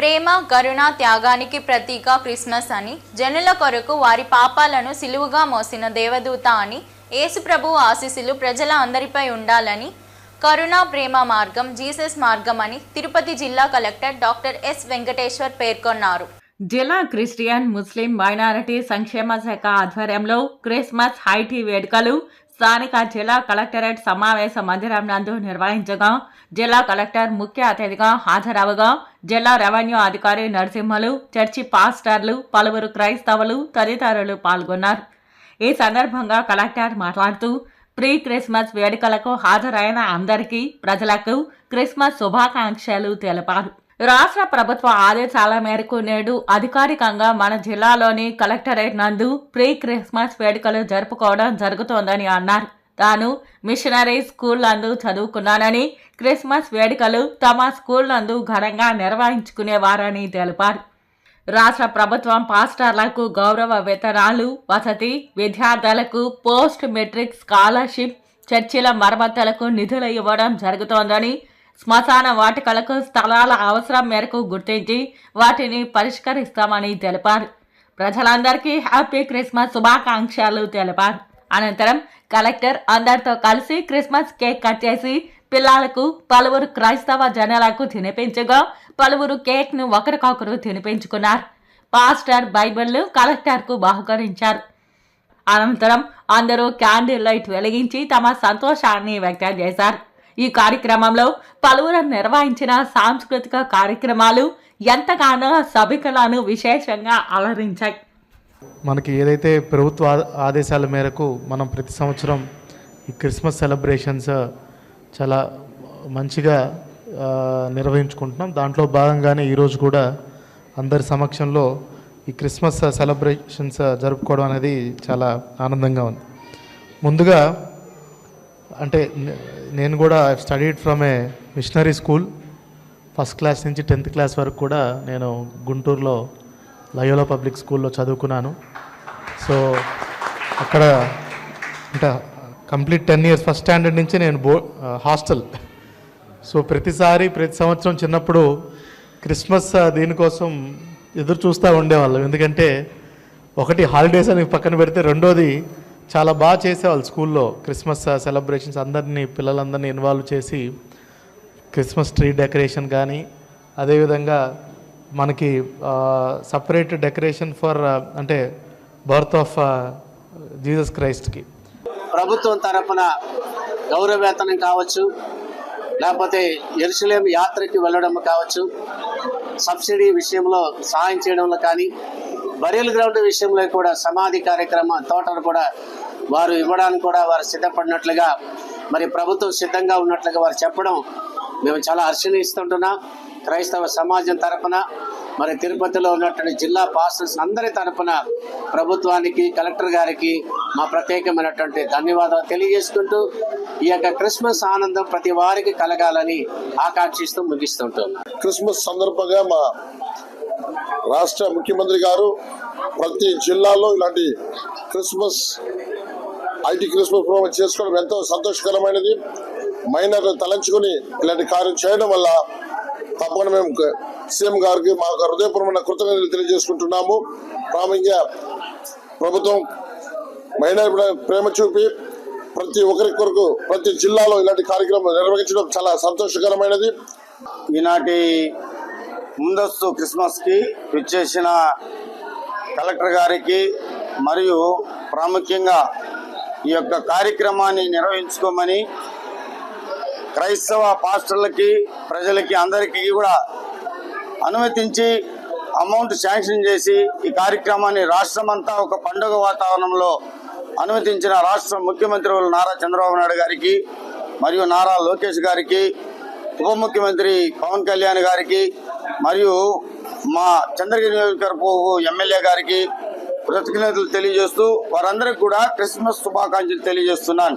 ప్రేమ కరుణ త్యాగానికి ప్రతీక క్రిస్మస్ అని జనుల కొరకు వారి పాపాలను సిలువుగా మోసిన దేవదూత అని యేసుప్రభు ఆశీస్సులు ప్రజల అందరిపై ఉండాలని కరుణ ప్రేమ మార్గం జీసస్ మార్గం అని తిరుపతి జిల్లా కలెక్టర్ డాక్టర్ ఎస్ వెంకటేశ్వర్ పేర్కొన్నారు. జిల్లా క్రిస్టియన్ ముస్లిం మైనారిటీ సంక్షేమ శాఖ ఆధ్వర్యంలో క్రిస్మస్ హైటీ వేడుకలు స్థానిక జిల్లా కలెక్టరేట్ సమావేశ మందిరం నందు నిర్వహించగా జిల్లా కలెక్టర్ ముఖ్య అతిథిగా హాజరవగా జిల్లా రెవెన్యూ అధికారి నరసింహలు చర్చి పాస్టర్లు పలువురు క్రైస్తవులు తదితరులు పాల్గొన్నారు. ఈ సందర్భంగా కలెక్టర్ మాట్లాడుతూ ప్రీ క్రిస్మస్ వేడుకలకు హాజరైన అందరికీ ప్రజలకు క్రిస్మస్ శుభాకాంక్షలు తెలిపారు. రాష్ట్ర ప్రభుత్వ ఆదేశాల మేరకు నేడు అధికారికంగా మన జిల్లాలోని కలెక్టరేట్ నందు ప్రీ క్రిస్మస్ వేడుకలు జరుపుకోవడం జరుగుతోందని అన్నారు. తాను మిషనరీ స్కూల్ నందు చదువుకున్నానని క్రిస్మస్ వేడుకలు తమ స్కూల్ నందు ఘనంగా నిర్వహించుకునేవారని తెలిపారు. రాష్ట్ర ప్రభుత్వం పాస్టర్లకు గౌరవ వేతనాలు వసతి విద్యార్థులకు పోస్ట్ మెట్రిక్ స్కాలర్షిప్ చర్చిల మరమ్మతులకు నిధులు ఇవ్వడం జరుగుతోందని శ్మశాన వాటికలకు స్థలాల అవసరం మేరకు గుర్తించి వాటిని పరిష్కరిస్తామని తెలిపారు. ప్రజలందరికీ హ్యాపీ క్రిస్మస్ శుభాకాంక్షలు తెలిపారు. అనంతరం కలెక్టర్ అందరితో కలిసి క్రిస్మస్ కేక్ కట్ చేసి పిల్లలకు పలువురు క్రైస్తవ జనాలకు తినిపించగా పలువురు కేక్ను ఒకరికొకరు తినిపించుకున్నారు. పాస్టర్ బైబిల్ను కలెక్టర్కు బహుకరించారు. అనంతరం అందరూ క్యాండిల్ లైట్ వెలిగించి తమ సంతోషాన్ని వ్యక్తం చేశారు. ఈ కార్యక్రమంలో పలువురు నిర్వహించిన సాంస్కృతిక కార్యక్రమాలు ఎంతగానో సభికలను విశేషంగా అలరించాయి. మనకి ఏదైతే ప్రభుత్వ ఆదేశాల మేరకు మనం ప్రతి సంవత్సరం ఈ క్రిస్మస్ సెలబ్రేషన్స్ చాలా మంచిగా నిర్వహించుకుంటున్నాం. దాంట్లో భాగంగానే ఈరోజు కూడా అందరి సమక్షంలో ఈ క్రిస్మస్ సెలబ్రేషన్స్ జరుపుకోవడం అనేది చాలా ఆనందంగా ఉంది. ముందుగా అంటే నేను కూడా studied from a missionary school first class నుంచి టెన్త్ క్లాస్ వరకు కూడా నేను గుంటూరులో లయోలో పబ్లిక్ స్కూల్లో చదువుకున్నాను. సో అక్కడ అంటే complete ten years first standard నుంచి నేను బో హాస్టల్. సో ప్రతిసారి ప్రతి సంవత్సరం చిన్నప్పుడు క్రిస్మస్ దీనికోసం ఎదురు చూస్తూ ఉండేవాళ్ళం. ఎందుకంటే ఒకటి హాలిడేస్ అని పక్కన పెడితే రెండోది చాలా బాగా చేసేవాళ్ళు స్కూల్లో క్రిస్మస్ సెలబ్రేషన్స్ అందరినీ పిల్లలందరినీ ఇన్వాల్వ్ చేసి క్రిస్మస్ ట్రీ డెకరేషన్ కానీ అదేవిధంగా మనకి సపరేట్ డెకరేషన్ ఫర్ అంటే బర్త్ ఆఫ్ జీసస్ క్రైస్ట్కి. ప్రభుత్వం తరపున గౌరవవేతనం కావచ్చు లేకపోతే ఎరుసలేం యాత్రకి వెళ్ళడం కావచ్చు సబ్సిడీ విషయంలో సహాయం చేయడంలో కానీ బరియల్ గ్రౌండ్ విషయంలో కూడా సమాధి కార్యక్రమం తోటను కూడా వారు ఇవ్వడానికి కూడా వారు సిద్ధపడినట్లుగా మరి ప్రభుత్వం సిద్ధంగా ఉన్నట్లుగా వారు చెప్పడం మేము చాలా హర్షణిస్తుంటున్నాం క్రైస్తవ సమాజం తరపున మరి తిరుపతిలో ఉన్నటువంటి జిల్లా పాస్టర్స్ అందరి తరపున ప్రభుత్వానికి కలెక్టర్ గారికి మా ప్రత్యేకమైనటువంటి ధన్యవాదాలు తెలియజేసుకుంటూ ఈ యొక్క క్రిస్మస్ ఆనందం ప్రతి వారికి కలగాలని ఆకాంక్షిస్తూ ముగిస్తుంటున్నాం క్రిస్మస్ సందర్భంగా మా రాష్ట్ర ముఖ్యమంత్రి గారు ప్రతి జిల్లాలో ఇలాంటి క్రిస్మస్ ఐటీ క్రిస్మస్ ప్రోగ్రామ్ చేసుకోవడం ఎంతో సంతోషకరమైనది. మైనర్లు తలంచుకుని ఇలాంటి కార్యం చేయడం వల్ల తప్పకుండా మేము సీఎం గారికి మా హృదయపూర్వమైన కృతజ్ఞతలు తెలియజేసుకుంటున్నాము. ప్రాముఖ్యంగా ప్రభుత్వం మైనర్ ప్రేమ చూపి ప్రతి ఒక్కరి కొరకు ప్రతి జిల్లాలో ఇలాంటి కార్యక్రమం నిర్వహించడం చాలా సంతోషకరమైనది. ఈనాటి ముందస్తు క్రిస్మస్కి విచ్చేసిన కలెక్టర్ గారికి మరియు ప్రాముఖ్యంగా ఈ యొక్క కార్యక్రమాన్ని నిర్వహించుకోమని క్రైస్తవ పాస్టర్లకి ప్రజలకి అందరికీ కూడా అనుమతించి అమౌంట్ శాంక్షన్ చేసి ఈ కార్యక్రమాన్ని రాష్ట్రమంతా ఒక పండుగ వాతావరణంలో అనుమతించిన రాష్ట్ర ముఖ్యమంత్రి నారా చంద్రబాబు నాయుడు గారికి మరియు నారా లోకేష్ గారికి ఉప ముఖ్యమంత్రి పవన్ కళ్యాణ్ గారికి మరియు మా చంద్రగిరి నియోజకవర్గపు ఎమ్మెల్యే గారికి కృతజ్ఞతలు తెలియజేస్తూ వారందరికీ కూడా క్రిస్మస్ శుభాకాంక్షలు తెలియజేస్తున్నాను.